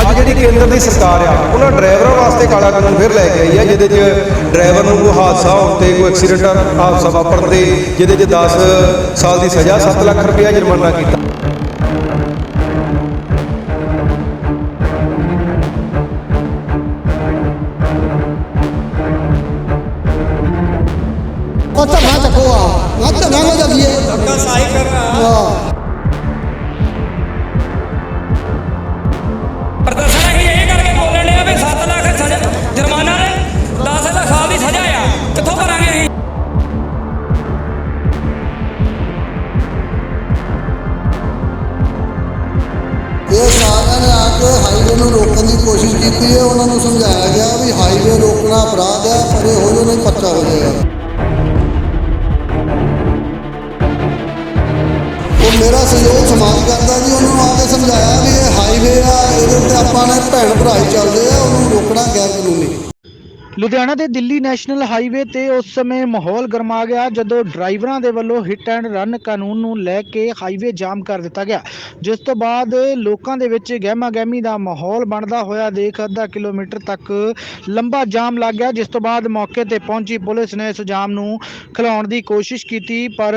ਅੱਜ ਜਿਹੜੀ ਕੇਂਦਰ ਦੀ ਸਰਕਾਰ ਆ, ਉਹਨਾਂ ਡਰਾਈਵਰਾਂ ਵਾਸਤੇ ਕਾਲਾ ਕਾਨੂੰਨ ਫਿਰ ਲੈ ਕੇ ਆਈ ਆ, ਜਿਹਦੇ 'ਚ ਡਰਾਈਵਰ ਨੂੰ ਕੋਈ ਹਾਦਸਾ ਹੋਣ ਤੇ ਕੋਈ ਐਕਸੀਡੈਂਟ ਹਾਦਸਾ ਵਾਪਰਨ ਤੇ, ਜਿਹਦੇ 'ਚ 10 ਸਾਲ ਦੀ ਸਜ਼ਾ 7 ਲੱਖ ਰੁਪਏ ਜੁਰਮਾਨਾ ਕੀਤਾ। ਸਾਰਿਆਂ ਹਾਈਵੇ ਨੂੰ ਰੋਕਣ ਦੀ ਕੋਸ਼ਿਸ਼ ਕੀਤੀ ਹੈ, ਉਹਨਾਂ ਨੂੰ ਸਮਝਾਇਆ ਗਿਆ ਵੀ ਹਾਈਵੇ ਰੋਕਣਾ ਅਪਰਾਧ ਹੈ, ਪਰ ਇਹ ਹੋ ਜੋ ਨਹੀਂ ਪੱਕਾ ਹੋ ਜਾਏਗਾ। ਉਹ ਮੇਰਾ ਸਹਿਯੋਗ ਸਮਾਜ ਕਰਦਾ ਜੀ, ਉਹਨੂੰ ਆ ਕੇ ਸਮਝਾਇਆ ਵੀ ਇਹ ਹਾਈਵੇ ਆ, ਇਹਦੇ ਉੱਤੇ ਆਪਾਂ ਨੇ ਭੈਣ ਭਰਾ ਹੀ ਚੱਲਦੇ ਆ, ਉਹਨੂੰ ਰੋਕਣਾ ਗੈਰ ਕਾਨੂੰਨੀ ਲੁਧਿਆਣਾ ਦੇ ਦਿੱਲੀ ਨੈਸ਼ਨਲ ਹਾਈਵੇ ਤੇ ਉਸ ਸਮੇਂ ਮਾਹੌਲ ਗਰਮਾ ਗਿਆ ਜਦੋਂ ਡਰਾਈਵਰਾਂ ਦੇ ਵੱਲੋਂ ਹਿੱਟ ਐਂਡ ਰਨ ਕਾਨੂੰਨ ਨੂੰ ਲੈ ਕੇ ਹਾਈਵੇ ਜਾਮ ਕਰ ਦਿੱਤਾ ਗਿਆ। ਜਿਸ ਤੋਂ ਬਾਅਦ ਲੋਕਾਂ ਦੇ ਵਿੱਚ ਗਹਿਮਾ ਗਹਿਮੀ ਦਾ ਮਾਹੌਲ ਬਣਦਾ ਹੋਇਆ ਦੇਖ ਅੱਧਾ ਕਿਲੋਮੀਟਰ ਤੱਕ ਲੰਬਾ ਜਾਮ ਲੱਗ ਗਿਆ, ਜਿਸ ਤੋਂ ਬਾਅਦ ਮੌਕੇ ਤੇ ਪਹੁੰਚੀ ਪੁਲਿਸ ਨੇ ਇਸ ਜਾਮ ਨੂੰ ਖਿਲਾਉਣ ਦੀ ਕੋਸ਼ਿਸ਼ ਕੀਤੀ, ਪਰ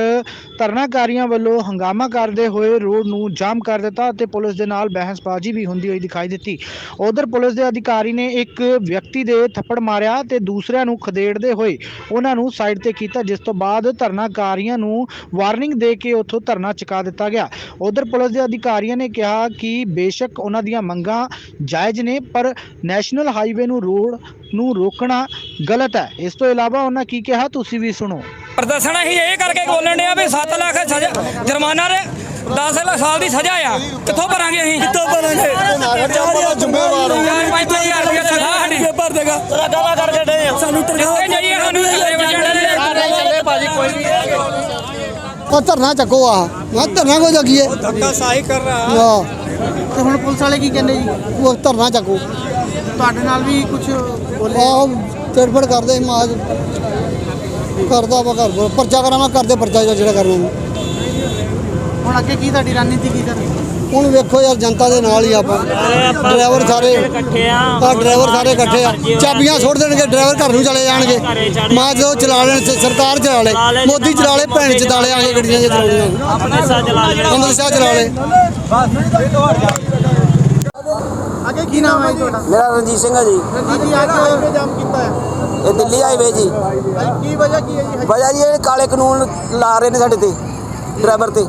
ਧਰਨਾਕਾਰੀਆਂ ਵੱਲੋਂ ਹੰਗਾਮਾ ਕਰਦੇ ਹੋਏ ਰੋਡ ਨੂੰ ਜਾਮ ਕਰ ਦਿੱਤਾ ਅਤੇ ਪੁਲਿਸ ਦੇ ਨਾਲ ਬਹਿਸਬਾਜ਼ੀ ਵੀ ਹੁੰਦੀ ਹੋਈ ਦਿਖਾਈ ਦਿੱਤੀ। ਉਧਰ ਪੁਲਿਸ ਦੇ ਅਧਿਕਾਰੀ ਨੇ ਇੱਕ ਵਿਅਕਤੀ ਦੇ ਥੱਪੜ ਮਾਰਿਆ ਤੇ ਦੂਸਰਿਆਂ ਨੂੰ ਖਦੇੜਦੇ ਹੋਏ ਉਹਨਾਂ ਨੂੰ ਸਾਈਡ ਤੇ ਕੀਤਾ। ਜਿਸ ਤੋਂ ਬਾਅਦ ਧਰਨਾਕਾਰੀਆਂ ਨੂੰ ਵਾਰਨਿੰਗ ਦੇ ਕੇ ਉੱਥੋਂ ਧਰਨਾ ਚੁਕਾ ਦਿੱਤਾ ਗਿਆ। ਉਧਰ ਪੁਲਿਸ ਦੇ ਅਧਿਕਾਰੀਆਂ ਨੇ ਕਿਹਾ ਕਿ ਬੇਸ਼ੱਕ ਉਹਨਾਂ ਦੀਆਂ ਮੰਗਾਂ ਜਾਇਜ਼ ਨੇ, ਪਰ ਨੈਸ਼ਨਲ ਹਾਈਵੇ ਨੂੰ ਰੋਡ ਨੂੰ ਰੋਕਣਾ ਗਲਤ ਹੈ। ਇਸ ਤੋਂ ਇਲਾਵਾ ਉਹਨਾਂ ਕੀ ਕਿਹਾ, ਤੁਸੀਂ ਵੀ ਸੁਣੋ। ਪ੍ਰਦਰਸ਼ਨ ਅਸੀਂ ਇਹ ਕਰਕੇ ਬੋਲਣ ਡਿਆ ਵੀ 7 ਲੱਖ ਜੁਰਮਾਨਾ 10 ਲੱਖ ਸਾਲ ਦੀ ਸਜ਼ਾ ਆ। ਕਿੱਥੋਂ ਭਰਾਂਗੇ ਅਸੀਂ? ਕਿੱਥੋਂ ਭਰਾਂਗੇ? ਚਾਰਿਆ ਜ਼ਿੰਮੇਵਾਰ ਹੋ ਚਾਰ ਪੰਜ ਹਜ਼ਾਰ ਰੁਪਏ ਤਨਖਾਹ ਸਾਡੀ। ਭਰ ਦੇਗਾ। ਤੇਰਾ ਗਾਲਾ ਕਰਕੇ ਡੇ। ਸਾਨੂੰ ਤਨਖਾਹ ਚਾਹੀਏ ਸਾਨੂੰ ਭਾਜੀ ਕੋਈ ਵੀ ਉਹ ਧਰਨਾ ਚੱਕੋ ਆ। ਨਾ ਧਰਨਾ ਕੋ ਜਗੀਏ ਧੱਕਾ ਸਾਈ ਕਰ ਰਹਾ। ਹਾਂ ਤੇ ਹੁਣ ਪੁਲਿਸ ਵਾਲੇ ਕੀ ਕਹਿੰਦੇ ਜੀ? ਉਹ ਧਰਨਾ ਚੱਕੋ। ਤੁਹਾਡੇ ਨਾਲ ਵੀ ਕੁਝ ਬੋਲੇ ਆਹ ਤੜਫੜ ਕਰਦੇ ਮਾਜ। ਕਰਦਾ ਵਾ ਕਰ ਪਰਚਾ ਕਰਾਵਾਂ ਕਰਦੇ ਪਰਚਾ ਜਿਹੜਾ ਕਰਨਾ ਹੁਣ ਅੱਗੇ ਕੀ ਤੁਹਾਡੀ ਰਣਨੀਤੀ ਕੀ ਕਰ? ਹੁਣ ਵੇਖੋ ਯਾਰ ਜਨਤਾ ਦੇ ਨਾਲ ਹੀ ਆਪਾਂ। ਡਰਾਈਵਰ ਸਾਰੇ ਆ। ਡਰਾਈਵਰ ਸਾਰੇ ਇਕੱਠੇ ਆ। ਚਾਬੀਆਂ ਸੁੱਟ ਦੇਣਗੇ ਡਰਾਈਵਰ ਘਰ ਨੂੰ ਚਲੇ ਜਾਣਗੇ। ਮਾਂ ਜੋ ਚਲਾ ਲੈਣ ਸਰਕਾਰ ਚਲਾ ਲੇ। ਮੋਦੀ ਚਲਾ ਲੇ ਭੈਣ ਚ ਦਾਲੇ ਆ ਕੇ ਗੱਡੀਆਂ ਜੇ ਚਲਾਉਣੀਆਂ ਅੰਮ੍ਰਿਤ ਸ਼ਾਹ ਚਲਾ ਲੇ। ਅੱਗੇ ਕੀ ਨਾਮ ਹੈ ਤੁਹਾਡਾ? ਮੇਰਾ ਰਣਜੀਤ ਸਿੰਘ ਹੈ ਜੀ। ਰਣਜੀਤ ਜੀ ਅੱਜ ਹਾਈਵੇ ਜਾਮ ਕੀਤਾ ਹੈ? ਇਹ ਦਿੱਲੀ ਹਾਈਵੇ ਜੀ। ਕੀ ਵਜ੍ਹਾ ਕੀ ਹੈ ਜੀ? ਵਜ੍ਹਾ ਜੀ ਇਹ ਕਾਲੇ ਕਾਨੂੰਨ ਲਾ ਰਹੇ ਨੇ ਸਾਡੇ ਤੇ। ਡਰਾਈਵਰ ਤੇ।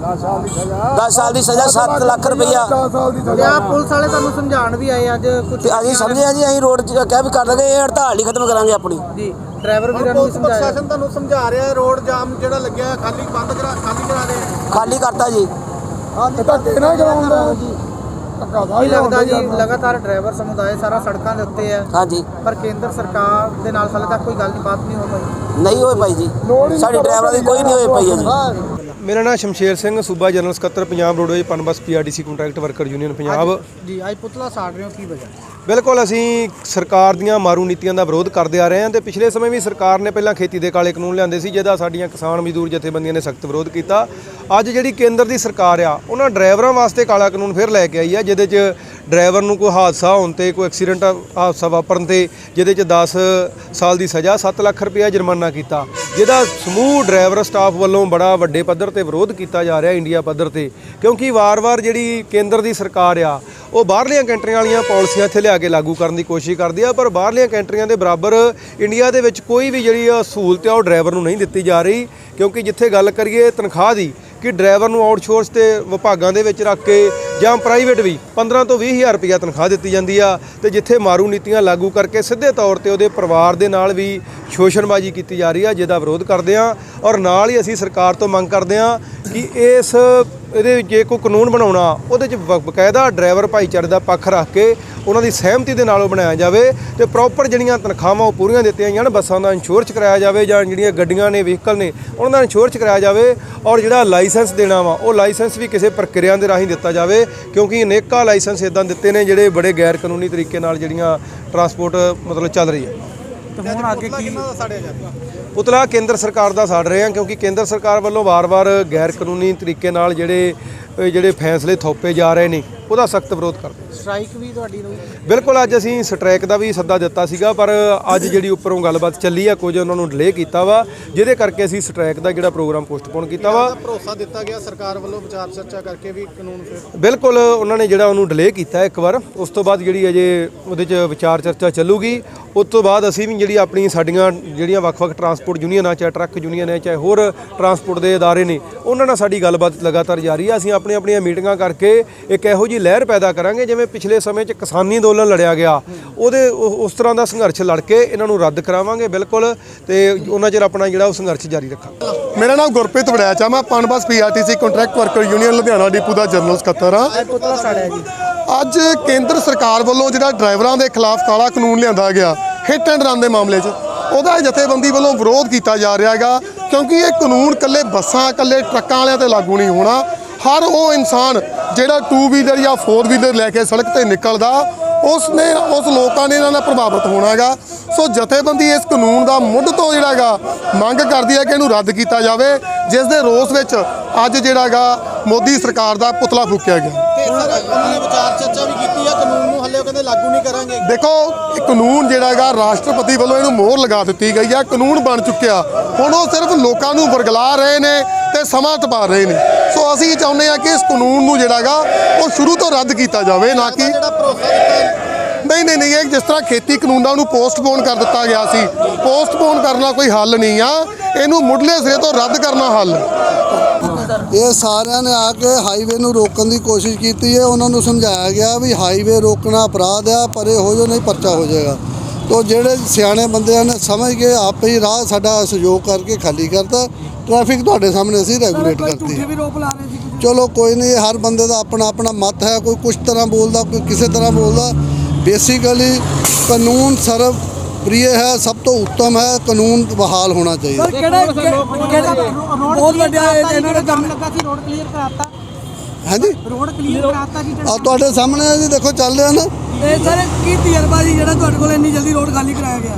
10 ਸਾਲ ਦੀ ਸਜ਼ਾ 7 ਲੱਖ ਰੁਪਈਆ। ਤੇ ਆ ਪੁਲਿਸ ਵਾਲੇ ਤੁਹਾਨੂੰ ਸਮਝਾਉਣ ਵੀ ਆਏ ਅੱਜ ਕੁਝ ਤੇ ਅਸੀਂ ਸਮਝੇ ਆ ਜੀ ਅਸੀਂ ਰੋਡ 'ਚ ਕਹਿ ਵੀ ਕਰ ਦਾਂਗੇ ਇਹ ਹੜਤਾਲ ਹੀ ਖਤਮ ਕਰਾਂਗੇ ਆਪਣੀ। ਜੀ ਡਰਾਈਵਰ ਵੀਰਾਂ ਨੂੰ ਵੀ ਸਮਝਾਇਆ। ਪ੍ਰਸ਼ਾਸਨ ਤੁਹਾਨੂੰ ਸਮਝਾ ਰਿਹਾ ਹੈ ਰੋਡ ਜਾਮ ਜਿਹੜਾ ਲੱਗਿਆ ਹੈ, ਖਾਲੀ ਬੰਦ ਕਰਾ ਖਾਲੀ ਕਰਾ ਦੇ ਖਾਲੀ ਕਰਤਾ ਜੀ। ਕੀ ਲੱਗਦਾ ਜੀ ਲਗਾਤਾਰ ਡਰਾਈਵਰ ਸਮੁਦਾਇ ਸਾਰਾ ਸੜਕਾਂ ਦੇ ਉੱਤੇ ਹੈ ਹਾਂਜੀ ਪਰ ਕੇਂਦਰ ਸਰਕਾਰ ਦੇ ਨਾਲ ਹਾਲੇ ਤੱਕ ਕੋਈ ਗੱਲ ਨਹੀਂ ਬਾਤ ਨਹੀਂ ਹੋ ਪਾਈ ਨਹੀਂ ਹੋਏ ਭਾਈ ਜੀ। ਸਾਡੀ ਡਰਾਈਵਰਾਂ ਦੀ ਕੋਈ ਨਹੀਂ ਹੋਏ ਪਈ ਹੈ ਜੀ। ਮੇਰਾ ਨਾਮ ਸ਼ਮਸ਼ੇਰ ਸਿੰਘ ਸੂਬਾ ਜਨਰਲ ਸਕੱਤਰ Punjab roadways Punbus PRTC contract worker union Punjab. ਜੀ ਅੱਜ ਪੁਤਲਾ ਸਾੜ ਰਹੇ ਹੋ ਕੀ ਵਜ੍ਹਾ? ਬਿਲਕੁਲ ਅਸੀਂ ਸਰਕਾਰ ਦੀਆਂ ਮਾਰੂ ਨੀਤੀਆਂ ਦਾ ਵਿਰੋਧ ਕਰਦੇ ਆ ਰਹੇ ਹਾਂ ਤੇ ਪਿਛਲੇ ਸਮੇਂ ਵੀ ਸਰਕਾਰ ਨੇ ਪਹਿਲਾਂ ਖੇਤੀ ਦੇ ਕਾਲੇ ਕਾਨੂੰਨ ਲਿਆਂਦੇ ਸੀ ਜਿਹਦਾ ਸਾਡੀਆਂ ਕਿਸਾਨ ਮਜ਼ਦੂਰ ਜਥੇਬੰਦੀਆਂ ਨੇ ਸਖਤ ਵਿਰੋਧ ਕੀਤਾ। ਅੱਜ ਜਿਹੜੀ ਕੇਂਦਰ ਦੀ ਸਰਕਾਰ ਆ ਉਹਨਾਂ ਡਰਾਈਵਰਾਂ ਵਾਸਤੇ ਕਾਲਾ ਕਾਨੂੰਨ ਫਿਰ ਲੈ ਕੇ ਆਈ ਆ ਜਿਹਦੇ 'ਚ ਡਰਾਈਵਰ ਨੂੰ ਕੋਈ ਹਾਦਸਾ ਹੋਣ ਤੇ, ਕੋਈ ਐਕਸੀਡੈਂਟ ਹਾਦਸਾ ਵਾਪਰਨ ਤੇ, ਜਿਹਦੇ 'ਚ 10 ਸਾਲ ਦੀ ਸਜ਼ਾ 7 ਲੱਖ ਰੁਪਏ ਜੁਰਮਾਨਾ ਕੀਤਾ। ਜਿਹਦਾ ਸਮੂਹ ਡਰਾਈਵਰ ਸਟਾਫ ਵੱਲੋਂ ਬੜਾ ਵੱਡੇ ਪੱਧਰ ਤੇ ਵਿਰੋਧ ਕੀਤਾ ਜਾ ਰਿਹਾ ਇੰਡੀਆ ਪੱਧਰ ਤੇ, ਕਿਉਂਕਿ ਵਾਰ-ਵਾਰ ਜਿਹੜੀ ਕੇਂਦਰ ਦੀ ਸਰਕਾਰ ਆ, ਉਹ ਬਾਹਰਲੀਆਂ ਕੰਟਰੀਆਂ ਵਾਲੀਆਂ ਪਾਲਿਸੀਆਂ ਇੱਥੇ ਲਿਆ ਕੇ ਲਾਗੂ ਕਰਨ ਦੀ ਕੋਸ਼ਿਸ਼ ਕਰਦੀ ਆ, ਪਰ ਬਾਹਰਲੀਆਂ ਕੰਟਰੀਆਂ ਦੇ ਬਰਾਬਰ ਇੰਡੀਆ ਦੇ ਵਿੱਚ ਕੋਈ ਵੀ ਜਿਹੜੀ ਸਹੂਲਤ ਆ, ਉਹ ਡਰਾਈਵਰ ਨੂੰ ਨਹੀਂ ਦਿੱਤੀ ਜਾ ਰਹੀ, ਕਿਉਂਕਿ ਜਿੱਥੇ ਗੱਲ ਕਰੀਏ ਤਨਖਾਹ ਦੀ, ਕਿ ਡਰਾਈਵਰ ਨੂੰ ਆਊਟਸੋਰਸ ਤੇ ਵਿਭਾਗਾਂ ਦੇ ਵਿੱਚ ਰੱਖ ਕੇ ਜਾਂ ਪ੍ਰਾਈਵੇਟ ਵੀ 15 ਤੋਂ 20 ਹਜ਼ਾਰ ਰੁਪਇਆ ਤਨਖਾਹ ਦਿੱਤੀ ਜਾਂਦੀ ਆ ਤੇ ਜਿੱਥੇ ਮਾਰੂ ਨੀਤੀਆਂ ਲਾਗੂ ਕਰਕੇ ਸਿੱਧੇ ਤੌਰ ਤੇ ਉਹਦੇ ਪਰਿਵਾਰ ਦੇ ਨਾਲ ਵੀ ਸ਼ੋਸ਼ਣਬਾਜ਼ੀ ਕੀਤੀ ਜਾ ਰਹੀ ਆ, ਜਿਹਦਾ ਵਿਰੋਧ ਕਰਦੇ ਆ। ਔਰ ਨਾਲ ਹੀ ਅਸੀਂ ਸਰਕਾਰ ਤੋਂ ਮੰਗ ਕਰਦੇ ਆ ਕਿ ਇਸ ਇਹਦੇ ਵਿੱਚ ਜੇ ਕੋਈ ਕਾਨੂੰਨ ਬਣਾਉਣਾ ਉਹਦੇ 'ਚ ਬ- ਬਕਾਇਦਾ ਡਰਾਈਵਰ ਭਾਈਚਾਰੇ ਦਾ ਪੱਖ ਰੱਖ ਕੇ ਉਹਨਾਂ ਦੀ ਸਹਿਮਤੀ ਦੇ ਨਾਲ ਉਹ ਬਣਾਇਆ ਜਾਵੇ ਤੇ ਪ੍ਰੋਪਰ ਜਿਹੜੀਆਂ ਤਨਖਾਹਾਂ ਉਹ ਪੂਰੀਆਂ ਦਿੱਤੀਆਂ ਜਾਣ ਬੱਸਾਂ ਦਾ ਇੰਸ਼ੋਰੈਂਸ ਕਰਾਇਆ ਜਾਵੇ ਜਾਂ ਜਿਹੜੀਆਂ ਗੱਡੀਆਂ ਨੇ ਵਹੀਕਲ ਨੇ ਉਹਨਾਂ ਦਾ ਇੰਸ਼ੋਰੈਂਸ ਕਰਾਇਆ ਜਾਵੇ ਔਰ ਜਿਹੜਾ ਲਾਇਸੈਂਸ ਦੇਣਾ ਵਾ ਉਹ ਲਾਇਸੈਂਸ ਵੀ ਕਿਸੇ ਪ੍ਰਕਿਰਿਆ ਦੇ ਰਾਹੀਂ ਦਿੱਤਾ ਜਾਵੇ ਕਿਉਂਕਿ ਅਨੇਕਾਂ ਲਾਇਸੈਂਸ ਇਦਾਂ ਦਿੱਤੇ ਨੇ ਜਿਹੜੇ ਬੜੇ ਗੈਰ ਕਾਨੂੰਨੀ ਤਰੀਕੇ ਨਾਲ ਜਿਹੜੀਆਂ ਟਰਾਂਸਪੋਰਟ ਮਤਲਬ ਚੱਲ ਰਹੀ ਹੈ। ਤੇ ਹੁਣ ਅੱਗੇ ਕੀ ਪੁਤਲਾ ਕੇਂਦਰ ਸਰਕਾਰ ਦਾ ਸਾੜ ਰਹੇ ਹਾਂ ਕਿਉਂਕਿ ਕੇਂਦਰ ਸਰਕਾਰ ਵੱਲੋਂ ਵਾਰ-ਵਾਰ ਗੈਰ ਕਾਨੂੰਨੀ ਤਰੀਕੇ ਨਾਲ ਜਿਹੜੇ ਜਿਹੜੇ ਫੈਸਲੇ ਥੋਪੇ ਜਾ ਰਹੇ ਨੇ। ਉਹਦਾ ਸਖਤ ਵਿਰੋਧ ਕਰਦੇ ਹਾਂ। ਸਟ੍ਰਾਈਕ ਵੀ ਤੁਹਾਡੀ ਨੂੰ ਬਿਲਕੁਲ ਅੱਜ ਅਸੀਂ ਸਟ੍ਰਾਈਕ ਦਾ ਵੀ ਸੱਦਾ ਦਿੱਤਾ ਸੀਗਾ ਪਰ ਅੱਜ ਜਿਹੜੀ ਉੱਪਰੋਂ ਗੱਲਬਾਤ ਚੱਲੀ ਆ ਕੁਝ ਉਹਨਾਂ ਨੂੰ ਡਿਲੇ ਕੀਤਾ ਵਾ ਜਿਹਦੇ ਕਰਕੇ ਅਸੀਂ ਸਟ੍ਰਾਈਕ ਦਾ ਜਿਹੜਾ ਪ੍ਰੋਗਰਾਮ ਪੋਸਟਪੋਨ ਕੀਤਾ ਵਾ। ਭਰੋਸਾ ਦਿੱਤਾ ਗਿਆ ਸਰਕਾਰ ਵੱਲੋਂ ਵਿਚਾਰ ਚਰਚਾ ਕਰਕੇ ਵੀ ਕਾਨੂੰਨ ਫਿਰ ਬਿਲਕੁਲ ਉਹਨਾਂ ਨੇ ਜਿਹੜਾ ਉਹਨੂੰ ਡਿਲੇ ਕੀਤਾ ਇੱਕ ਵਾਰ ਉਸ ਤੋਂ ਬਾਅਦ ਜਿਹੜੀ ਅਜੇ ਉਹਦੇ 'ਚ ਵਿਚਾਰ ਚਰਚਾ ਚੱਲੂਗੀ ਉਸ ਤੋਂ ਬਾਅਦ ਅਸੀਂ ਵੀ ਜਿਹੜੀ ਆਪਣੀ ਸਾਡੀਆਂ ਜਿਹੜੀਆਂ ਵੱਖ-ਵੱਖ ਟਰਾਂਸਪੋਰਟ ਯੂਨੀਅਨਾਂ ਚਾਹੇ ਟਰੱਕ ਯੂਨੀਅਨ ਹੈ ਚਾਹੇ ਹੋਰ ਟਰਾਂਸਪੋਰਟ ਦੇ ਅਦਾਰੇ ਨੇ ਉਹਨਾਂ ਨਾਲ ਸਾਡੀ ਗੱਲਬਾਤ ਲਗਾਤਾਰ ਜਾਰੀ ਹੈ ਅਸੀਂ ਆਪਣੀਆਂ ਆਪਣੀਆਂ ਮੀਟਿੰਗਾਂ ਕਰਕੇ ਇੱਕ ਇਹੋ ਜਿਹੀ ਲਹਿਰ ਪੈਦਾ ਕਰਾਂਗੇ ਜਿਵੇਂ ਪਿਛਲੇ ਸਮੇਂ 'ਚ ਕਿਸਾਨੀ ਅੰਦੋਲਨ ਲੜਿਆ ਗਿਆ। ਉਹਦੇ ਉਹ- ਉਸ ਤਰ੍ਹਾਂ ਦਾ ਸੰਘਰਸ਼ ਲੜ ਕੇ ਇਹਨਾਂ ਨੂੰ ਰੱਦ ਕਰਾਵਾਂਗੇ ਬਿਲਕੁਲ। ਤੇ ਉਹਨਾਂ ਚਿਰ ਆਪਣਾ ਜਿਹੜਾ ਉਹ ਸੰਘਰਸ਼ ਜਾਰੀ ਰੱਖਾਂਗੇ। ਮੇਰਾ ਨਾਮ ਗੁਰਪ੍ਰੀਤ ਵੜਿਆਚਾ ਮੈਂ Punbus PRTC contract worker union Ludhiana depot ਦਾ ਜਨਰਲ ਸਕੱਤਰ ਹਾਂ। ਅੱਜ ਕੇਂਦਰ ਸਰਕਾਰ ਵੱਲੋਂ ਜਿਹੜਾ ਡਰਾਈਵਰਾਂ ਦੇ ਖਿਲਾਫ ਕਾਲਾ ਕਾਨੂੰਨ ਲਿਆਂਦਾ ਗਿਆ ਹਿੱਟ ਐਂਡ ਰਨ ਦੇ ਮਾਮਲੇ 'ਚ ਉਹਦਾ ਜਥੇਬੰਦੀ ਵੱਲੋਂ ਵਿਰੋਧ ਕੀਤਾ ਜਾ ਰਿਹਾ ਹੈਗਾ ਕਿਉਂਕਿ ਇਹ ਕਾਨੂੰਨ ਕੱਲੇ ਬੱਸਾਂ ਕੱਲੇ ਟਰੱਕਾਂ ਵਾਲਿਆਂ ਤੇ ਲਾਗੂ ਨਹੀਂ ਹੋਣਾ। ਹਰ ਉਹ ਇਨਸਾਨ ਜਿਹੜਾ 2 ਵੀਲਰ ਜਾਂ 4 ਵੀਲਰ ਲੈ ਕੇ ਸੜਕ ਤੇ ਨਿਕਲਦਾ ਉਸ ਨੇ ਉਸ ਲੋਕਾਂ ਨੇ ਇਹਨਾਂ ਨਾਲ ਪ੍ਰਭਾਵਿਤ ਹੋਣਾ ਹੈਗਾ। ਸੋ ਜਥੇਬੰਦੀ ਇਸ ਕਾਨੂੰਨ ਦਾ ਮੁੱਢ ਤੋਂ ਜਿਹੜਾ ਹੈਗਾ ਮੰਗ ਕਰਦੀ ਹੈ ਕਿ ਇਹਨੂੰ ਰੱਦ ਕੀਤਾ ਜਾਵੇ ਜਿਸ ਦੇ ਰੋਸ ਵਿੱਚ ਅੱਜ ਜਿਹੜਾ ਹੈਗਾ ਮੋਦੀ ਸਰਕਾਰ ਦਾ ਪੁਤਲਾ ਫੂਕਿਆ ਗਿਆ। ਤੇ ਸਰ ਉਹਨਾਂ ਨੇ ਵਿਚਾਰ ਚਰਚਾ ਵੀ ਕੀਤੀ ਆ ਕਾਨੂੰਨ ਨੂੰ ਹੱਲੇ ਉਹ ਕਹਿੰਦੇ ਲਾਗੂ ਨਹੀਂ ਕਰਾਂਗੇ। ਦੇਖੋ ਇਹ ਕਾਨੂੰਨ ਜਿਹੜਾ ਹੈਗਾ ਰਾਸ਼ਟਰਪਤੀ ਵੱਲੋਂ ਇਹਨੂੰ ਮੋਹਰ ਲਗਾ ਦਿੱਤੀ ਗਈ ਹੈ ਕਾਨੂੰਨ ਬਣ ਚੁੱਕਿਆ। ਹੁਣ ਉਹ ਸਿਰਫ ਲੋਕਾਂ ਨੂੰ ਵਰਗਲਾ ਰਹੇ ਨੇ ਤੇ ਸਮਾਂ ਟਪਾ ਰਹੇ ਨੇ। ਸੋ ਅਸੀਂ ਚਾਹੁੰਦੇ ਹਾਂ ਕਿ ਇਸ ਕਾਨੂੰਨ ਨੂੰ ਜਿਹੜਾ ਹੈਗਾ ਉਹ ਸ਼ੁਰੂ ਤੋਂ ਰੱਦ ਕੀਤਾ ਜਾਵੇ ਨਾ ਕਿ ਨਹੀਂ ਨਹੀਂ ਨਹੀਂ ਇਹ ਜਿਸ ਤਰ੍ਹਾਂ ਖੇਤੀ ਕਾਨੂੰਨਾਂ ਨੂੰ ਪੋਸਟਪੋਨ ਕਰ ਦਿੱਤਾ ਗਿਆ ਸੀ। ਪੋਸਟਪੋਨ ਕਰਨਾ ਕੋਈ ਹੱਲ ਨਹੀਂ ਆ। ਇਹਨੂੰ ਮੁੱਢਲੇ ਸਿਰੇ ਤੋਂ ਰੱਦ ਕਰਨਾ ਹੱਲ। ਇਹ ਸਾਰਿਆਂ ਨੇ ਆ ਕੇ ਹਾਈਵੇ ਨੂੰ ਰੋਕਣ ਦੀ ਕੋਸ਼ਿਸ਼ ਕੀਤੀ ਹੈ। ਉਹਨਾਂ ਨੂੰ ਸਮਝਾਇਆ ਗਿਆ ਵੀ ਹਾਈਵੇ ਰੋਕਣਾ ਅਪਰਾਧ ਆ ਪਰੇ ਹੋ ਜਾਓ ਨਹੀਂ ਪਰਚਾ ਹੋ ਜਾਏਗਾ। ਤੋ ਜਿਹੜੇ ਸਿਆਣੇ ਬੰਦਿਆਂ ਨੇ ਸਮਝ ਕੇ ਆਪੇ ਹੀ ਰਾਹ ਸਾਡਾ ਸਹਿਯੋਗ ਕਰਕੇ ਖਾਲੀ ਕਰਤਾ। ਟ੍ਰੈਫਿਕ ਤੁਹਾਡੇ ਸਾਹਮਣੇ ਅਸੀਂ ਰੈਗੂਲੇਟ ਕਰਤੀ ਚਲੋ ਕੋਈ ਨਹੀਂ ਹਰ ਬੰਦੇ ਦਾ ਆਪਣਾ ਆਪਣਾ ਮਤ ਹੈ ਕੋਈ ਕੁਝ ਤਰ੍ਹਾਂ ਬੋਲਦਾ ਕੋਈ ਕਿਸੇ ਤਰ੍ਹਾਂ ਬੋਲਦਾ। ਬੇਸਿਕਲੀ ਕਾਨੂੰਨ ਸਰਵ ਪ੍ਰਿਯ ਹੈ ਸਭ ਤੋਂ ਉੱਤਮ ਹੈ ਕਾਨੂੰਨ ਬਹਾਲ ਹੋਣਾ ਚਾਹੀਦਾ। ਬਹੁਤ ਵੱਡਾ ਇਹਨਾਂ ਨੇ ਕੰਮ ਲੱਗਾ ਸੀ ਰੋਡ ਕਲੀਅਰ ਕਰਾਤਾ। ਹਾਂਜੀ? ਰੋਡ ਕਲੀਅਰ ਕਰਾਤਾ ਜੀ ਆ ਤੁਹਾਡੇ ਸਾਹਮਣੇ ਜੀ ਦੇਖੋ ਚੱਲ ਰਿਹਾ ਨਾ। ਇਹ ਸਰ ਕੀ ਤਜਰਬਾ ਜੀ ਜਿਹੜਾ ਤੁਹਾਡੇ ਕੋਲ ਇੰਨੀ ਜਲਦੀ ਰੋਡ ਖਾਲੀ ਕਰਾਇਆ ਗਿਆ?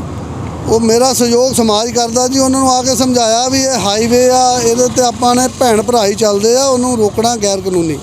ਉਹ ਮੇਰਾ ਸਹਿਯੋਗ ਸਮਾਜ ਕਰਦਾ ਜੀ, ਉਹਨਾਂ ਨੂੰ ਆ ਕੇ ਸਮਝਾਇਆ ਵੀ ਇਹ ਹਾਈਵੇ ਆ, ਇਹਦੇ ਤੇ ਆਪਾਂ ਨੇ ਭੈਣ ਭਰਾ ਹੀ ਚੱਲਦੇ ਆ, ਉਹਨੂੰ ਰੋਕਣਾ ਗੈਰ ਕਾਨੂੰਨੀ